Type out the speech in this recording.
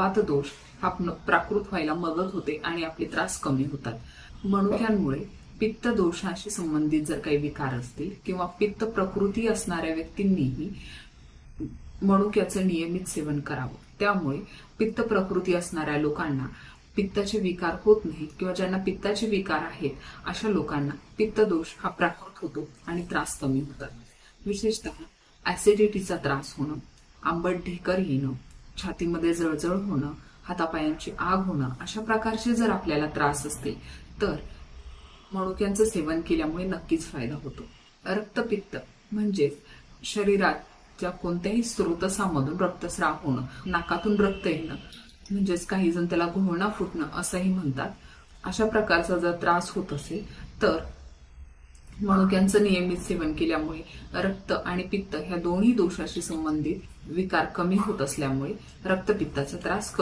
वातदोष हा प्राकृत व्हायला मदत होते आणि आपले त्रास कमी होतात. मनुक्यांमुळे पित्त दोषाशी संबंधित जर काही विकार असतील किंवा पित्त प्रकृती असणाऱ्या व्यक्तींनीही मनुक्याचं नियमित सेवन करावं. त्यामुळे पित्त प्रकृती असणाऱ्या लोकांना पित्ताचे विकार होत नाहीत किंवा ज्यांना पित्ताचे विकार आहेत अशा लोकांना पित्त दोष हा प्राकृत होतो आणि त्रास कमी होतात. विशेषतः ऍसिडिटीचा त्रास होणं आंबट ढेकर येणं छातीमध्ये जळजळ होणं हातापायांची आग होणं अशा प्रकारचे जर आपल्याला त्रास असतील तर मणुक्यांचं सेवन केल्यामुळे नक्कीच फायदा होतो. रक्तपित्त म्हणजेच शरीराच्या कोणत्याही स्रोतसामधून रक्तस्राव होणं नाकातून रक्त येणं म्हणजेच काही जण त्याला घोळणा फुटणं असंही म्हणतात. अशा प्रकारचा जर त्रास होत असेल तर मनुक्यांचं नियमित सेवन केल्यामुळे रक्त आणि पित्त ह्या दोन्ही दोषाशी संबंधित विकार कमी होत असल्यामुळे रक्तपित्ताचा त्रास कमी